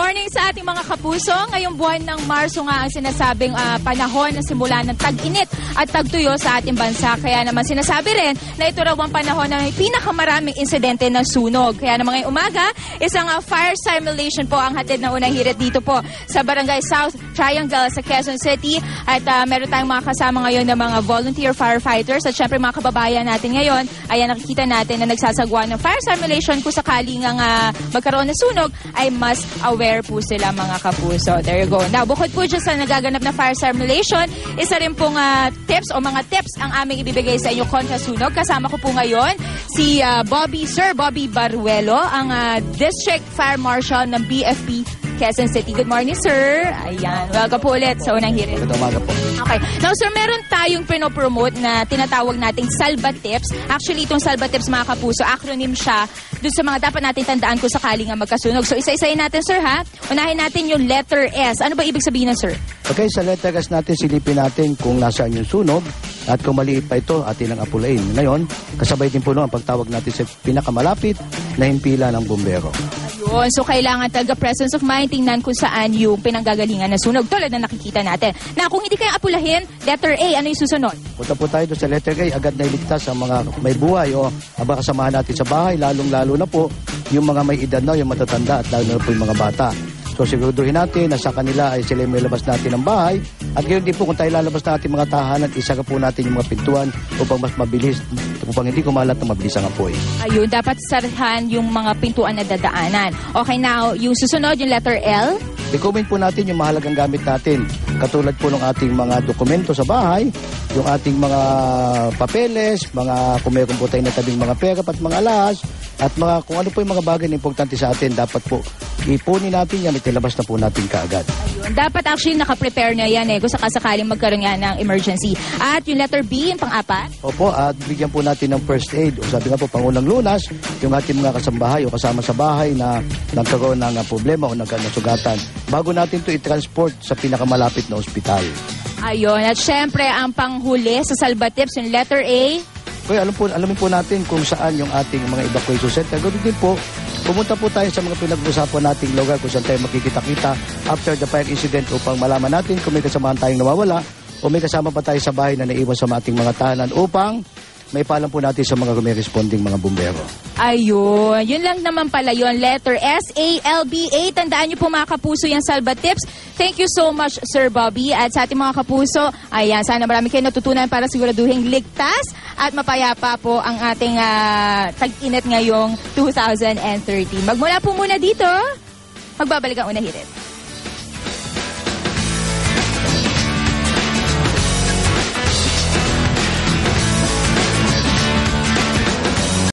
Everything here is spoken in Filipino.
morning sa ating mga kapuso. Ngayong buwan ng Marso nga ang sinasabing ah, panahon na simula ng tag-init at tagtuyo sa ating bansa. Kaya naman sinasabi rin na ito raw ang panahon na may pinakamaraming insidente ng sunog. Kaya naman ngayong umaga, isang ah, fire simulation po ang hatid na unang hirit dito po sa Barangay South Triangle sa Quezon City. At ah, meron tayong mga kasama ngayon ng mga volunteer firefighters at syempre mga kababayan natin ngayon. Ayan, nakikita natin na nagsasagwa ng fire simulation kung sakaling nga ah, magkaroon ng sunog ay mas aware po sila mga kapuso. There you go. Now, bukod po dyan sa nagaganap na fire simulation, isa rin pong ah, tips o mga tips ang aming ibibigay sa inyo kontra sunog. Kasama ko po ngayon si ah, Bobby, Sir Bobby Baruelo, ang ah, District Fire Marshal ng BFP Quezon City. Good morning, sir. Ayan. Welcome po ulit sa unang hirit. Magandang umaga po. Okay. Now, sir, meron tayong pinopromote na tinatawag nating Salva Tips. Actually, itong Salva Tips, mga kapuso, acronym siya dun sa mga dapat natin tandaan kung sakali nga magkasunog. So, isa-isayin natin, sir, ha? Unahin natin yung letter S. Ano ba ibig sabihin ng sir? Okay, sa letter S natin, silipin natin kung nasaan yung sunog at kung maliit pa ito, atin ang apulain. Ngayon, kasabay din po no, ang pagtawag natin sa pinakamalapit na himpilan ng bumbero. Ayun. So, kailangan talaga presence of mind. Tingnan kung saan yung pinanggagalingan ng sunog. Tulad na nakikita natin. Na kung hindi kayo apulahin, letter A, ano yung susunod? Punta po tayo doon sa letter A, agad na iligtas ang mga may buhay o abang kasamahan natin sa bahay, lalong-lalo na po yung mga may edad na, yung matatanda at lalo na po yung mga bata. So siguraduhin natin na sa kanila ay sila may labas natin ng bahay. At ngayon din po kung tayo lalabas natin mga tahanan, isara po natin yung mga pintuan upang mas mabilis, upang hindi kumalat ng mabilis ang apoy. Ayun, dapat sarahan yung mga pintuan na dadaanan. Okay, now, yung susunod, yung letter L. I-comment po natin yung mahalagang gamit natin. Katulad po ng ating mga dokumento sa bahay, yung ating mga papeles, mga kung meron po tayo natabing mga pera at mga alas, at mga kung ano po yung mga bagay na importante sa atin, dapat po ipunin natin yan at ilabas na po natin kaagad. Ayun. Dapat actually naka-prepare na yan eh kung sakasakaling magkaroon yan ng emergency. At yung letter B, yung pang-apat. Opo, at bigyan po natin ng first aid. O sabi nga po, Pangulang Lunas, yung ating mga kasambahay o kasama sa bahay na nagkaroon ng problema o nagkasugatan. Bago natin to i-transport sa pinakamalapit na ospital. Ayun. At syempre, ang panghuli sa Salva Tips, yung letter A. Kaya alam po, alamin po natin kung saan yung ating mga evacuation center. Ganun din po, pumunta po tayo sa mga pinag-usapan nating lugar kung saan tayo makikita-kita after the fire incident upang malaman natin kung may kasamahan tayong nawawala o may kasama pa tayo sa bahay na naiwan sa ating mga tahanan upang may paalam po natin sa mga responding mga bumbero. Ayun. Yun lang naman pala yun. Letter S-A-L-B-A. Tandaan niyo po mga kapuso yung Salva Tips. Thank you so much, Sir Bobby. At sa ating mga kapuso, ayan, sana marami kayo natutunan para siguraduhin ligtas at mapayapa po ang ating ah, tag-init ngayong 2013. Magmula po muna dito. Magbabalik ang unang hirit.